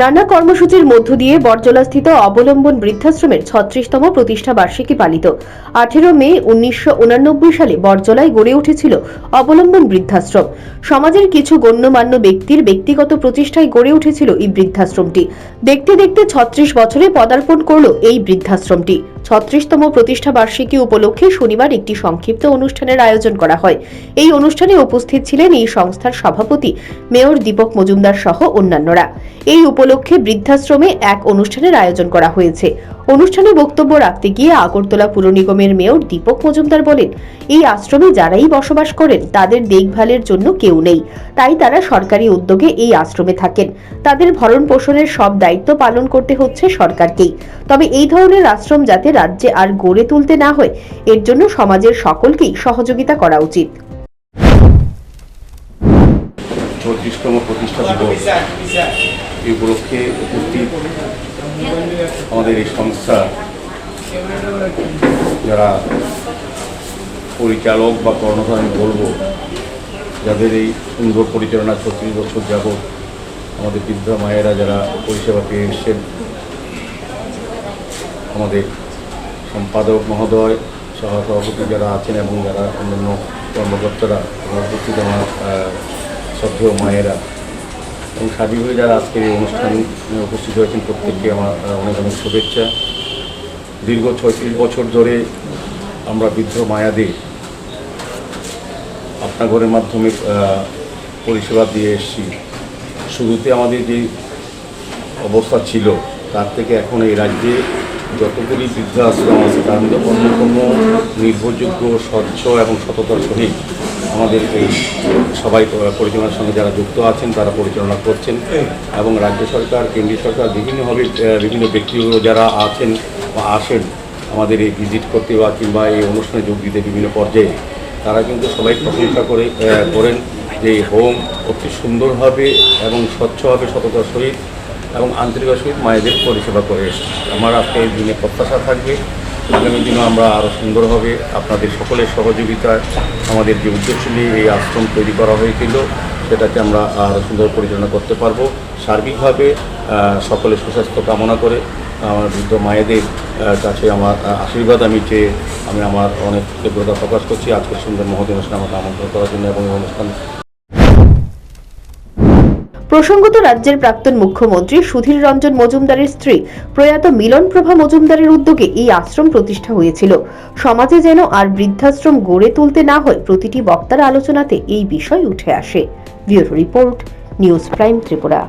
নানা কর্মসূচির মধ্য দিয়ে বরজলাস্থিত অবলম্বন বৃদ্ধাশ্রমের ছত্রিশতম প্রতিষ্ঠা বার্ষিকী পালিত। আঠেরো মে উনিশশো সালে বরজলায় গড়ে উঠেছিল অবলম্বন বৃদ্ধাশ্রম। সমাজের কিছু গণ্যমান্য ব্যক্তির ব্যক্তিগত প্রতিষ্ঠায় গড়ে উঠেছিল এই বৃদ্ধাশ্রমটি। দেখতে দেখতে ছত্রিশ বছরে পদার্পণ করল এই বৃদ্ধাশ্রমটি। ছত্রিশতম প্রতিষ্ঠা বার্ষিকী উপলক্ষে শনিবার একটি সংক্ষিপ্ত অনুষ্ঠানের আয়োজন করা হয়। এই অনুষ্ঠানে উপস্থিত ছিলেন এই সংস্থার সভাপতি মেয়র দীপক মজুমদার সহ অন্যান্যরা। এই উপলক্ষে বৃদ্ধাশ্রমে এক অনুষ্ঠানের আয়োজন করা হয়েছে। অনুষ্ঠানে বক্তব্য রাখতে গিয়ে আগরতলা পুর নিগমের মেয়র দীপক মজুমদার বলেন, এই আশ্রমে যারাই বসবাস করেন, তাদের দেখভালের জন্য কেউ নেই। তাই তারা সরকারি উদ্যোগে এই আশ্রমে থাকেন। তাদের ভরণ পোষণের সব দায়িত্ব পালন করতে হচ্ছে সরকারকেই। তবে এই ধরনের আশ্রম যাতে রাজ্যে আর গড়ে তুলতে না হয়, এর জন্য সমাজের সকলকেই সহযোগিতা করা উচিত। চৌত্রিশতম প্রতিষ্ঠা দিবস এই উপলক্ষে উপস্থিত আমাদের এই সংস্থা, যারা পরিচালক বা কর্ণধার আমি বলব, যাদের এই সুন্দর পরিচালনা ছত্রিশ বছর যাবৎ আমাদের বৃদ্ধ মায়েরা যারা পরিষেবা পেয়ে এসছেন, আমাদের সম্পাদক মহোদয়, সহসভাপতি যারা আছেন এবং যারা অন্যান্য কর্মকর্তারা, উপস্থিত আমার শ্রদ্ধেয় মায়েরা এবং সার্বিকভাবে যারা আজকের এই অনুষ্ঠানে উপস্থিত হয়েছেন প্রত্যেককে আমার অনেক অনেক শুভেচ্ছা। দীর্ঘ ছয়ত্রিশ বছর ধরে আমরা বৃদ্ধ মায়াদের আপনার ঘরের মাধ্যমে পরিষেবা দিয়ে এসেছি। শুরুতে আমাদের যে অবস্থা ছিল, তার থেকে এখন এই রাজ্যে যতগুলি বৃদ্ধাশ্রম আছে, তার মধ্যে অন্যতম নির্ভরযোগ্য, স্বচ্ছ এবং সততার সহিত আমাদের এই সবাই পরিচালনার সঙ্গে যারা যুক্ত আছেন, তারা পরিচালনা করছেন এবং রাজ্য সরকার, কেন্দ্রীয় সরকার, বিভিন্নভাবে বিভিন্ন ব্যক্তিগুলো যারা আছেন বা আসেন আমাদের এই ভিজিট করতে বা কিংবা এই অনুষ্ঠানে যোগ দিতে বিভিন্ন পর্যায়ে, তারা কিন্তু সবাই প্রশংসা করে করেন যে হোম অতি সুন্দরভাবে এবং স্বচ্ছভাবে সততার সহিত এবং আন্তরিকতার সহিত মায়েদের পরিষেবা করে আমার আজকে এই দিনে প্রত্যাশা থাকবে আগামী দিনও আমরা আরও সুন্দরভাবে আপনাদের সকলের সহযোগিতায় আমাদের যে উদ্দেশ্য নিয়ে এই আশ্রম তৈরি করা হয়েছিল, সেটাকে আমরা আরও সুন্দর পরিচালনা করতে পারব। সার্বিকভাবে সকলের সুস্বাস্থ্য কামনা করে, আমার বৃদ্ধ মায়েদের কাছে আমার আশীর্বাদ। আমি চেয়ে আমি আমার অনেক কৃতজ্ঞতা প্রকাশ করছি। আজকের সুন্দর মহোদয় অনুষ্ঠানে আমাকে আমন্ত্রণ করার জন্য এবং অনুষ্ঠান প্রসঙ্গত রাজ্যের প্রাক্তন মুখ্যমন্ত্রী সুধীর রঞ্জন মজুমদারের স্ত্রী প্রয়াত মিলন প্রভা মজুমদারের উদ্যোগে এই আশ্রম প্রতিষ্ঠা হয়েছিল। সমাজে যেন আর বৃদ্ধাশ্রম গড়ে তুলতে না হয়, প্রতিটি বক্তার আলোচনাতে এই বিষয় উঠে আসে। Bureau report, news prime Tripura.